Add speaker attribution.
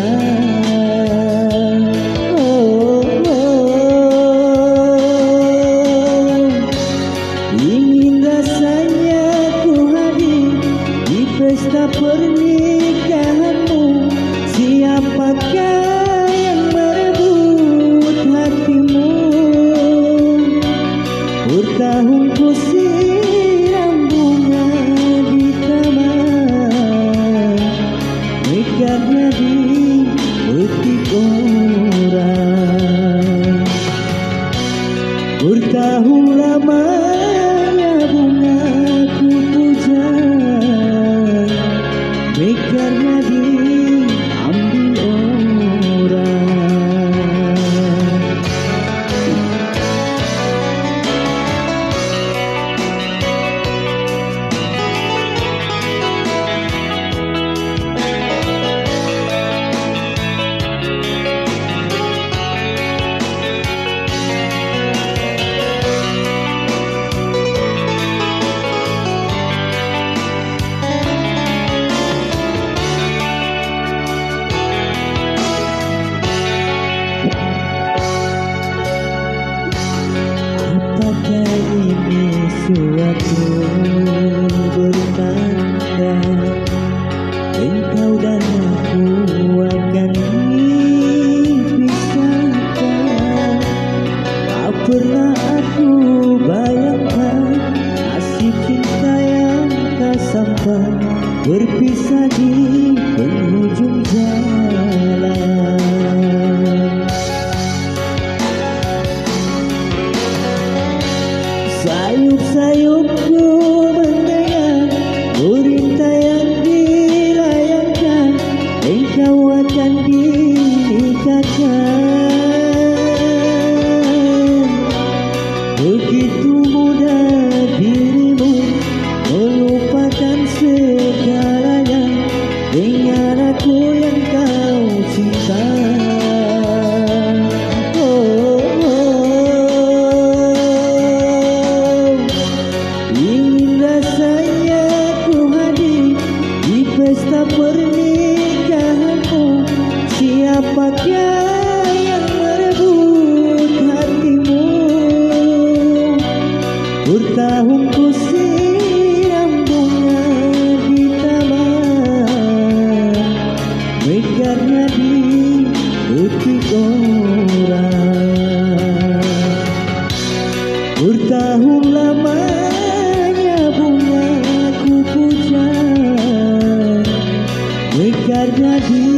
Speaker 1: cinta Bertahun lamanya suatu bertanda Engkau dan aku akan dipisahkan Tak pernah aku bayangkan Kasih cinta yang tak sampai Berpisah di penghujung jalan Sayup-sayupku mendengar berita yang dilayangkan. Engkau akan dinikahkan Bertahun ku siram bunga di taman Mekarnya di petik orang. Bertahun lamanya bunga ku puja Mekarnya di